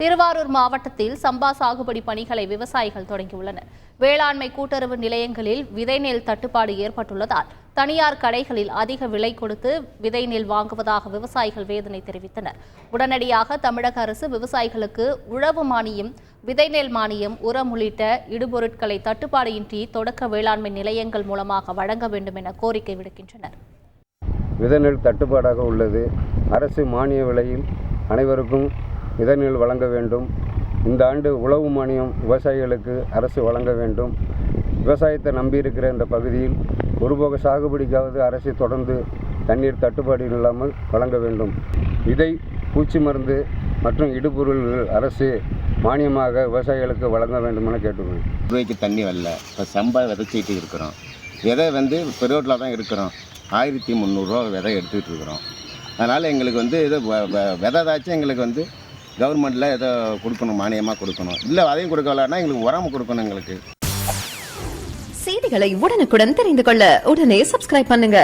திருவாரூர் மாவட்டத்தில் சம்பா சாகுபடி பணிகளை விவசாயிகள் தொடங்கியுள்ளனர். வேளாண்மை கூட்டுறவு நிலையங்களில் விதை நெல் தட்டுப்பாடு ஏற்பட்டுள்ளதால் தனியார் கடைகளில் அதிக விலை கொடுத்து விதை நெல் வாங்குவதாக விவசாயிகள் வேதனை தெரிவித்தனர். உடனடியாக தமிழக அரசு விவசாயிகளுக்கு உழவு மானியம் விதை நெல் மானியம் உரம் உள்ளிட்ட இடுபொருட்களை தட்டுப்பாடின்றி தொடக்க வேளாண்மை நிலையங்கள் மூலமாக வழங்க வேண்டும் என கோரிக்கை விடுக்கின்றனர். விதைநெல் தட்டுப்பாடாக உள்ளது. அரசு மானிய விலையில் அனைவருக்கும் விதைநெல் வழங்க வேண்டும். இந்த ஆண்டு உழவு மானியம் விவசாயிகளுக்கு அரசு வழங்க வேண்டும். விவசாயத்தை நம்பியிருக்கிற இந்த பகுதியில் ஒருபோக சாகுபடிக்காவது அரசு தொடர்ந்து தண்ணீர் தட்டுப்பாடு இல்லாமல் வழங்க வேண்டும். இதை பூச்சி மருந்து மற்றும் இடுபொருள்கள் அரசு மானியமாக விவசாயிகளுக்கு வழங்க வேண்டும் என கேட்டுள்ளேன் ரூபாய்க்கு தண்ணி வரல. இப்போ சம்பா விதைச்சிட்டு இருக்கிறோம். விதை வந்து பெரோட்டில் தான் இருக்கிறோம். ஆயிரத்தி முந்நூறுரூவா விதை எடுத்துக்கிட்டு இருக்கிறோம். அதனால் எங்களுக்கு வந்து இது வ- விதை தாச்சும் எங்களுக்கு வந்து கவர்மெண்ட்டில் ஏதோ கொடுக்கணும் மானியமாக கொடுக்கணும். இல்லை அதையும் கொடுக்கலன்னா எங்களுக்கு உரம் கொடுக்கணும் எங்களுக்கு. செய்திகளை உடனுக்குடன் தெரிந்து கொள்ள உடனே சப்ஸ்கிரைப் பண்ணுங்க.